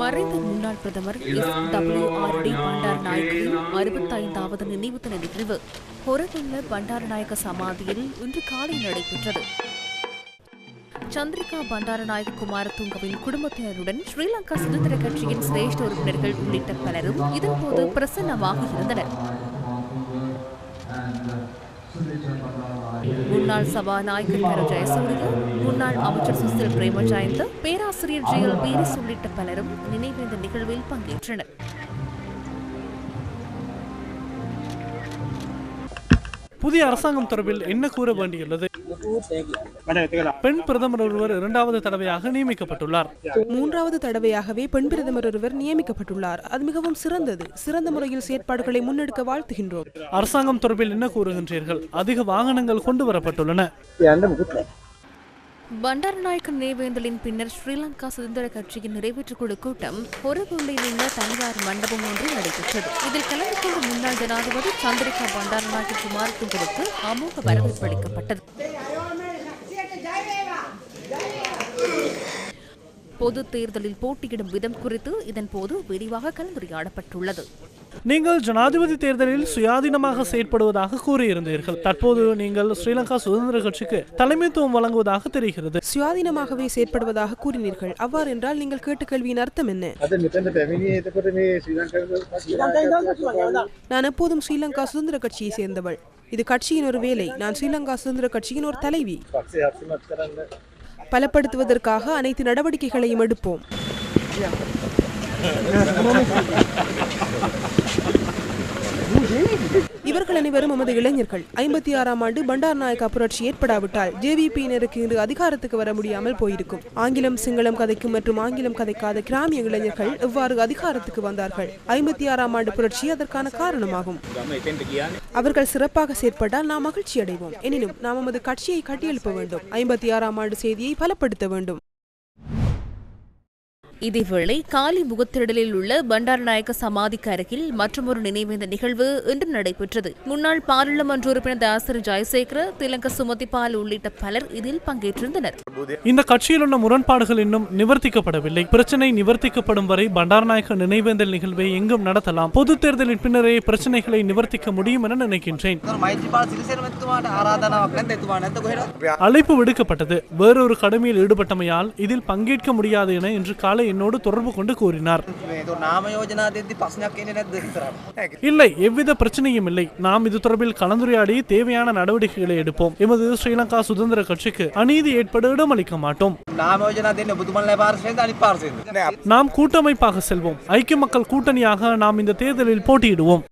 மறைந்த முன்னாள் பிரதமர் எஸ் டபிள்யூ ஆர் டி பண்டாரநாயக்கின் அறுபத்தைந்தாவது நினைவு தின நிகழ்வு. ஹொரகல்ல பண்டாரநாயக்க சமாதியில் இன்று காலை நடைபெற்றது. சந்திரிகா பண்டாரநாயக குமாரதுங்கவின் குடும்பத்தினருடன் ஸ்ரீலங்கா சுதந்திர கட்சியின் சிரேஷ்ட உறுப்பினர்கள் உள்ளிட்ட பலரும் இதன்போது பிரசன்னமாக இருந்தனர். முன்னாள் சபாநாயகர் கரு ஜெயசூரிய முன்னாள் அமைச்சர் சுசில் பிரேமஜயந்த பேராசிரியர் ஜி எல் பீரிஸ் உள்ளிட்ட பலரும் நினைவேந்த நிகழ்வில் பங்கேற்றனர். புதிய அரசாங்கம் தொடர்பில் என்ன கூற வேண்டியுள்ளது? பெண் பிரதமர் ஒருவர் இரண்டாவது தடவையாக நியமிக்கப்பட்டுள்ளார். மூன்றாவது தடவையாகவே பெண் பிரதமர் ஒருவர் நியமிக்கப்பட்டுள்ளார். அது மிகவும் சிறந்தது. சிறந்த முறையில் செயற்பாடுகளை முன்னெடுக்க வாழ்த்துகின்றோம். அரசாங்கம் தொடர்பில் என்ன கூறுகின்றீர்கள்? அதிக வாகனங்கள் கொண்டு வரப்பட்டுள்ளன. பண்டாரநாயக்க நினைவேந்தலின் பின்னர் ஸ்ரீலங்கா சுதந்திர கட்சியின் நிறைவேற்றுக் குழு கூட்டம் பொறுப்புள்ளில் உள்ள தனியார் மண்டபம் ஒன்று நடைபெற்றது. இதில் கலந்து கொண்ட முன்னாள் ஜனாதிபதி சந்திரிகா பண்டாரநாயக்க குமாரதுங்கவுக்கு அமோக வரவேற்பு அளிக்கப்பட்டது. பொது தேர்தலில் போட்டியிடும் விதம் குறித்து இதன்போது விரிவாக கலந்துரையாடப்பட்டுள்ளது. நீங்கள் ஜனாதிபதி தேர்தலில் சுயாதீனமாக செயற்படுவதாக கூறியிருந்தீர்கள். தற்போது நீங்கள் ஸ்ரீலங்கா சுதந்திர கட்சிக்கு தலைமைத்துவம் வழங்குவதாக தெரிகிறது. சுயாதீனமாகவே செயற்படுவதாக கூறினீர்கள். அவ்வாறு என்றால் நீங்கள் கேட்ட கேள்வியின் அர்த்தம் என்ன? நான் எப்போதும் ஸ்ரீலங்கா சுதந்திர கட்சியை சேர்ந்தவள். இது கட்சியின் ஒரு வேலை. நான் ஸ்ரீலங்கா சுதந்திர கட்சியின் ஒரு தலைவி. பலப்படுத்துவதற்காக அனைத்து நடவடிக்கைகளையும் எடுப்போம். இவர்கள் அனைவரும் நமது இளைஞர்கள். ஐம்பத்தி ஆறாம் ஆண்டு பண்டார் நாயக்கா புரட்சி ஏற்படாவிட்டால் ஜேவிபியினருக்கு இன்று அதிகாரத்துக்கு வர முடியாமல் போயிருக்கும். ஆங்கிலம் சிங்களம் கதைக்கும் மற்றும் ஆங்கிலம் கதைக்காத கிராமிய இளைஞர்கள் எவ்வாறு அதிகாரத்துக்கு வந்தார்கள்? ஐம்பத்தி ஆறாம் ஆண்டு புரட்சி அதற்கான காரணமாகும். அவர்கள் சிறப்பாக செயற்பட்டால் நாம் மகிழ்ச்சி அடைவோம் எனினும் நாம் நமது கட்சியை கட்டியெழுப்ப வேண்டும். ஐம்பத்தி ஆறாம் ஆண்டு செய்தியை பலப்படுத்த வேண்டும். இதேவேளை காலி முகத்திடலில் உள்ள பண்டாரநாயக்க சமாதிக்கு அருகில் மற்றொரு நினைவேந்த நிகழ்வு இன்று நடைபெற்றது. முன்னாள் பாராளுமன்ற உறுப்பினர் தாசர் ஜெயசேகர திலங்க சுமதிபால் உள்ளிட்ட பலர் இதில் பங்கேற்றிருந்தனர். இந்த கட்சியில் உள்ள முரண்பாடுகள் இன்னும் நிவர்த்திக்கப்படவில்லை. பிரச்சனை நிவர்த்திக்கப்படும் வரை பண்டாரநாயக்க நினைவேந்தல் நிகழ்வை எங்கும் நடத்தலாம். பொது தேர்தலின் பின்னரே பிரச்சனைகளை நிவர்த்திக்க முடியும் என நினைக்கின்றேன். அழைப்பு விடுக்கப்பட்டது. வேறொரு கடமையில் ஈடுபட்டமையால் இதில் பங்கேற்க முடியாது என இன்று காலை என்னோடு தொடர்பு கொண்டு கூறினார். இல்லை எவ்வித பிரச்சனையும் இல்லை. நாம் இது தொடர்பில் கலந்துரையாடி தேவையான நடவடிக்கைகளை எடுப்போம். எமது ஸ்ரீலங்கா சுதந்திர கட்சிக்கு அநீதி ஏற்பட அளிக்க மாட்டோம். நாம் கூட்டமைப்பாக செல்வோம். ஐக்கிய மக்கள் கூட்டணியாக நாம் இந்த தேர்தலில் போட்டியிடுவோம்.